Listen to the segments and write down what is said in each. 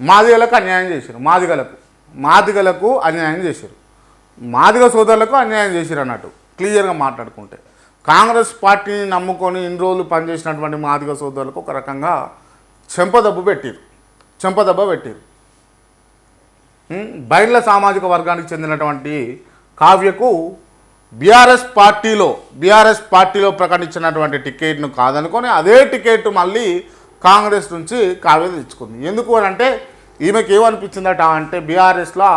మాదిగలకు అన్యాయం చేశారు. మాదిగలకు. మాదిగలకు అన్యాయం చేశారు. మాదిగ సోదరులకు అన్యాయం చేశారు అన్నట్టు. క్లియర్గా మాట్లాడుకుంటే. కాంగ్రెస్ పార్టీని నమ్ముకొని ఇన్ని రోజులు పనిచేసినటువంటి మాదిగ సోదరులకు ఒక రకంగా చెంపదెబ్బ పెట్టారు. చెంపదెబ్బ పెట్టారు. బైర్ల సామాజిక వర్గానికి చెందినటువంటి కావ్యకు బీఆర్ఎస్ పార్టీలో బీఆర్ఎస్ పార్టీలో ప్రకటించినటువంటి టికెట్ను కాదనుకొని అదే టికెట్ మళ్ళీ కాంగ్రెస్ నుంచి కావ్య తెచ్చుకుంది. ఎందుకు అని అంటే ఈమెకి ఏమనిపించిందట అంటే బీఆర్ఎస్లో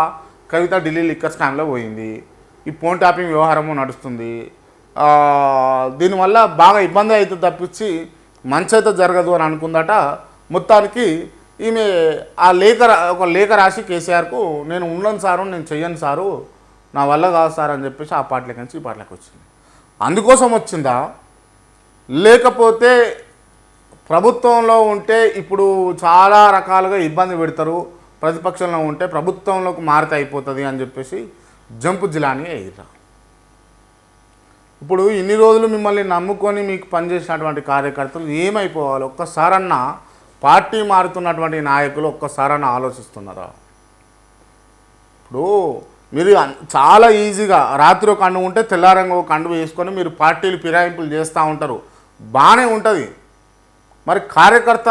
కవిత ఢిల్లీ లిక్కర్ స్కామ్లో పోయింది. ఈ ఫోన్ ట్యాపింగ్ వ్యవహారము నడుస్తుంది. దీనివల్ల బాగా ఇబ్బంది అయితే తప్పించి మంచి అయితే జరగదు అని అనుకుందట. మొత్తానికి ఈమె ఆ లేఖ ఒక లేఖ రాసి కేసీఆర్కు నేను ఉండను సారు నేను చెయ్యను సారు నా వల్ల కాదు సార్ అని చెప్పేసి ఆ పాటలకి నుంచి ఈ పాటలకు వచ్చింది. అందుకోసం వచ్చిందా? లేకపోతే ప్రభుత్వంలో ఉంటే ఇప్పుడు చాలా రకాలుగా ఇబ్బంది పెడతారు. ప్రతిపక్షంలో ఉంటే ప్రభుత్వంలోకి మారితే అయిపోతుంది అని చెప్పేసి జంపు జిలాని అయ్యారు ఇప్పుడు ఇన్ని రోజులు మిమ్మల్ని నమ్ముకొని మీకు పనిచేసినటువంటి కార్యకర్తలు ఏమైపోవాలి? ఒక్కసారన్నా పార్టీ మారుతున్నటువంటి నాయకులు ఒక్కసారన్నా ఆలోచిస్తున్నారా? ఇప్పుడు మీరు చాలా ఈజీగా రాత్రి ఒక కండు ఉంటే తెల్లారంగా ఒక కండు వేసుకొని మీరు పార్టీలు ఫిరాయింపులు చేస్తూ ఉంటారు. బాగానే ఉంటుంది. మరి కార్యకర్త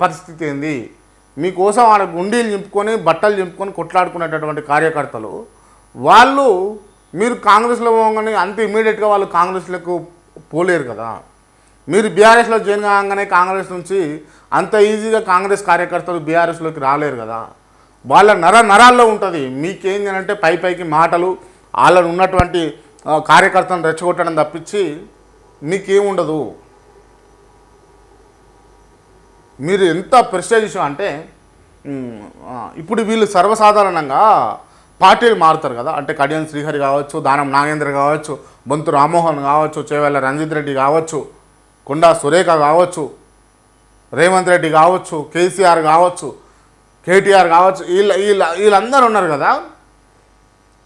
పరిస్థితి ఏంది? మీకోసం ఆడ గుండీలు చింపుకొని బట్టలు చింపుకొని కొట్లాడుకునేటటువంటి కార్యకర్తలు వాళ్ళు మీరు కాంగ్రెస్లో పోగానే అంత ఇమీడియట్గా వాళ్ళు కాంగ్రెస్లకు పోలేరు కదా. మీరు బీఆర్ఎస్లో జాయిన్ కాగానే కాంగ్రెస్ నుంచి అంత ఈజీగా కాంగ్రెస్ కార్యకర్తలు బీఆర్ఎస్లోకి రాలేరు కదా. వాళ్ళ నర నరాల్లో ఉంటుంది. మీకేంది అంటే పై పైకి మాటలు వాళ్ళని ఉన్నటువంటి కార్యకర్తను రెచ్చగొట్టడం తప్పించి మీకేముండదు? మీరు ఎంత ప్రెస్టేజ్ అంటే ఇప్పుడు వీళ్ళు సర్వసాధారణంగా పార్టీలు మారుతారు కదా. అంటే కడియం శ్రీహరి కావచ్చు దానం నాగేంద్ర కావచ్చు బొంతు రామ్మోహన్ కావచ్చు చేవేళ్ళ రంజిత్ రెడ్డి కావచ్చు కొండా సురేఖ కావచ్చు రేవంత్ రెడ్డి కావచ్చు కేసీఆర్ కావచ్చు కేటీఆర్ కావచ్చు వీళ్ళ వీళ్ళ వీళ్ళందరూ ఉన్నారు కదా.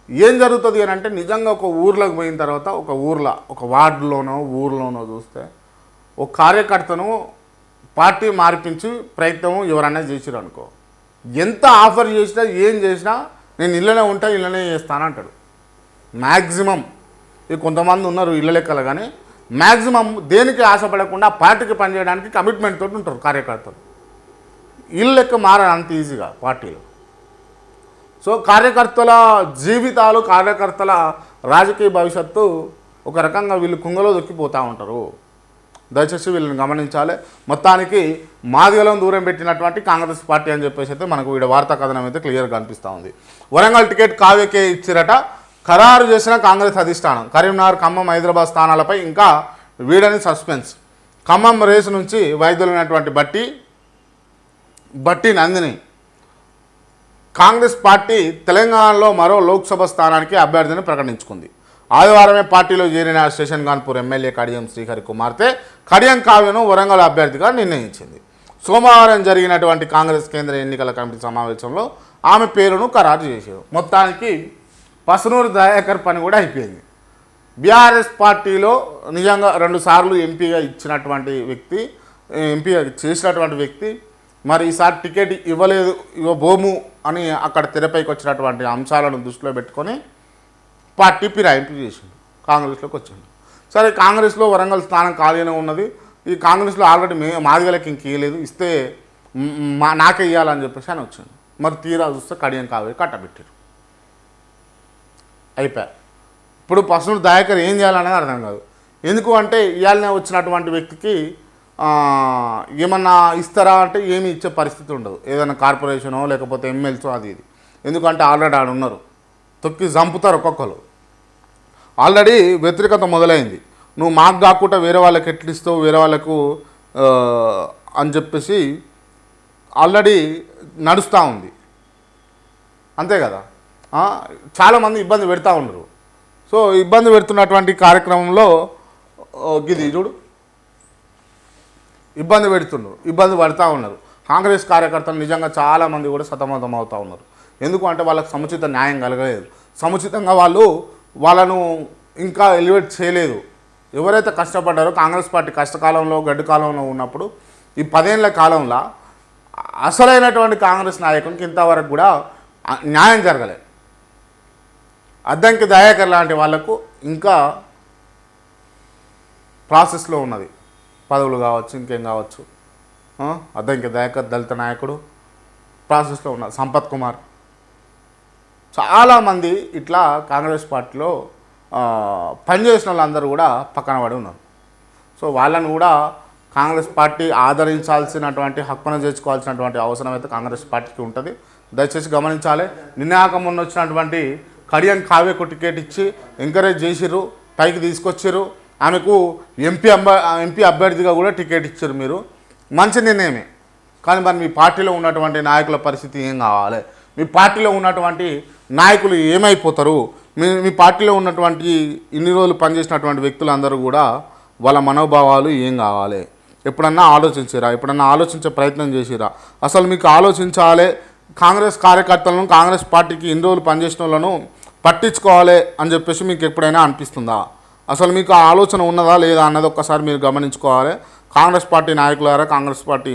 ఏం జరుగుతుంది అని అంటే నిజంగా ఒక ఊర్లోకి పోయిన తర్వాత ఒక ఊర్లో ఒక వార్డులోనో ఊర్లోనో చూస్తే ఒక కార్యకర్తను పార్టీ మార్పించి ప్రయత్నం ఎవరన్నా చేసిరు అనుకో ఎంత ఆఫర్ చేసినా ఏం చేసినా నేను ఇళ్ళనే ఉంటా ఇళ్ళనే చేస్తాను అంటాడు. మ్యాక్సిమం ఇక కొంతమంది ఉన్నారు ఇళ్ళ లెక్కలు కానీ మ్యాక్సిమం దేనికి ఆశపడకుండా పార్టీకి పనిచేయడానికి కమిట్మెంట్ తోటి ఉంటారు కార్యకర్తలు. ఇల్లు లెక్క మారంత అంత ఈజీగా పార్టీలు. సో కార్యకర్తల జీవితాలు కార్యకర్తల రాజకీయ భవిష్యత్తు ఒక రకంగా వీళ్ళు కుంగలో దొక్కిపోతూ ఉంటారు. దయచేసి వీళ్ళని గమనించాలి. మొత్తానికి మాదిగలం దూరం పెట్టినటువంటి కాంగ్రెస్ పార్టీ అని చెప్పేసి అయితే మనకు వీడి వార్తా కథనం అయితే క్లియర్గా కనిపిస్తూ ఉంది. వరంగల్ టికెట్ కావ్యకే ఇచ్చిరట. ఖరారు చేసిన కాంగ్రెస్ అధిష్టానం. కరీంనగర్ ఖమ్మం హైదరాబాద్ స్థానాలపై ఇంకా వీడని సస్పెన్స్. ఖమ్మం రేసు నుంచి వైద్యులైనటువంటి బట్టి బట్టి నందిని. కాంగ్రెస్ పార్టీ తెలంగాణలో మరో లోక్సభ స్థానానికి అభ్యర్థిని ప్రకటించుకుంది. ఆదివారమే పార్టీలో చేరిన స్టేషన్ కాన్పూర్ ఎమ్మెల్యే కడియం శ్రీహరి కుమార్తె కడియం కావ్యను వరంగల్ అభ్యర్థిగా నిర్ణయించింది. సోమవారం జరిగినటువంటి కాంగ్రెస్ కేంద్ర ఎన్నికల కమిటీ సమావేశంలో ఆమె పేరును ఖరారు చేశారు. మొత్తానికి పసునూరు దయాకర్ పని కూడా అయిపోయింది. బీఆర్ఎస్ పార్టీలో నిజంగా రెండుసార్లు ఎంపీగా ఇచ్చినటువంటి వ్యక్తి ఎంపీగా చేసినటువంటి వ్యక్తి మరి ఈసారి టికెట్ ఇవ్వలేదు ఇవ్వబోము అని అక్కడ తెరపైకి వచ్చినటువంటి అంశాలను దృష్టిలో పెట్టుకొని పార్టీ ఫిరాయింపు చేసిండు కాంగ్రెస్లోకి వచ్చిండు సరే కాంగ్రెస్లో వరంగల్ స్థానం ఖాళీనే ఉన్నది. ఈ కాంగ్రెస్లో ఆల్రెడీ మే మాదిగలకి ఇంక ఇస్తే మా నాకే ఇవ్వాలని చెప్పేసి అని వచ్చింది. మరి తీరా చూస్తే కడియం కావే కట్టబెట్టారు. అయిపోయారు ఇప్పుడు పర్సనల్ దయాకర్ ఏం చేయాలనేది అర్థం కాదు. ఎందుకు అంటే ఇవాళనే వచ్చినటువంటి వ్యక్తికి ఏమన్నా ఇస్తారా అంటే ఏమి ఇచ్చే పరిస్థితి ఉండదు. ఏదైనా కార్పొరేషనో లేకపోతే ఎమ్మెల్సో అది ఇది. ఎందుకంటే ఆల్రెడీ ఆడ ఉన్నారు తొక్కి చంపుతారు ఒక్కొక్కరు. ఆల్రెడీ వ్యతిరేకత మొదలైంది. నువ్వు మాకు కాకుండా వేరే వాళ్ళకి ఎట్లిస్తావు వేరే వాళ్ళకు అని చెప్పేసి ఆల్రెడీ నడుస్తూ ఉంది. అంతే కదా? చాలామంది ఇబ్బంది పెడతా ఉన్నారు. సో ఇబ్బంది పెడుతున్నటువంటి కార్యక్రమంలో గిది చూడు. ఇబ్బంది పెడుతున్నారు ఇబ్బంది పడుతూ ఉన్నారు. కాంగ్రెస్ కార్యకర్తలు నిజంగా చాలామంది కూడా సతమతం అవుతూ ఉన్నారు. ఎందుకు అంటే వాళ్ళకి సముచిత న్యాయం కలగలేదు. సముచితంగా వాళ్ళు వాళ్ళను ఇంకా ఎలివేట్ చేయలేదు. ఎవరైతే కష్టపడ్డారో కాంగ్రెస్ పార్టీ కష్టకాలంలో గడ్డు కాలంలో ఉన్నప్పుడు ఈ పదేళ్ళ కాలంలో అసలైనటువంటి కాంగ్రెస్ నాయకునికి ఇంతవరకు కూడా న్యాయం జరగలేదు. అద్దంకి దయాకర్ లాంటి వాళ్ళకు ఇంకా ప్రాసెస్లో ఉన్నది. పదవులు కావచ్చు ఇంకేం కావచ్చు. అద్దంకి దయాకర్ దళిత నాయకుడు ప్రాసెస్లో ఉన్నారు సంపత్ కుమార్. చాలామంది ఇట్లా కాంగ్రెస్ పార్టీలో పనిచేసిన వాళ్ళందరూ కూడా పక్కన పడి ఉన్నారు. సో వాళ్ళని కూడా కాంగ్రెస్ పార్టీ ఆదరించాల్సినటువంటి హక్కును చేర్చుకోవాల్సినటువంటి అవసరం అయితే కాంగ్రెస్ పార్టీకి ఉంటుంది. దయచేసి గమనించాలి. నిన్నాక మొన్న వచ్చినటువంటి కడియం కావ్యకు టికెట్ ఇచ్చి ఎంకరేజ్ చేసిర్రు పైకి తీసుకొచ్చారు ఆమెకు ఎంపీ అబ్బ ఎంపీ అభ్యర్థిగా కూడా టికెట్ ఇచ్చారు మీరు. మంచి నిర్ణయమే. కానీ మరి మీ పార్టీలో ఉన్నటువంటి నాయకుల పరిస్థితి ఏం కావాలి? మీ పార్టీలో ఉన్నటువంటి నాయకులు ఏమైపోతారు? మీ మీ పార్టీలో ఉన్నటువంటి ఇన్ని రోజులు పనిచేసినటువంటి వ్యక్తులందరూ కూడా వాళ్ళ మనోభావాలు ఏం కావాలి? ఎప్పుడన్నా ఆలోచించారా? ఎప్పుడన్నా ఆలోచించే ప్రయత్నం చేసిరా అసలు మీకు ఆలోచించాలి? కాంగ్రెస్ కార్యకర్తలను కాంగ్రెస్ పార్టీకి ఇన్ని రోజులు పనిచేసిన వాళ్ళను పట్టించుకోవాలి అని చెప్పేసి మీకు ఎప్పుడైనా అనిపిస్తుందా? అసలు మీకు ఆ ఆలోచన ఉన్నదా లేదా అన్నది ఒక్కసారి మీరు గమనించుకోవాలి. కాంగ్రెస్ పార్టీ నాయకులారా కాంగ్రెస్ పార్టీ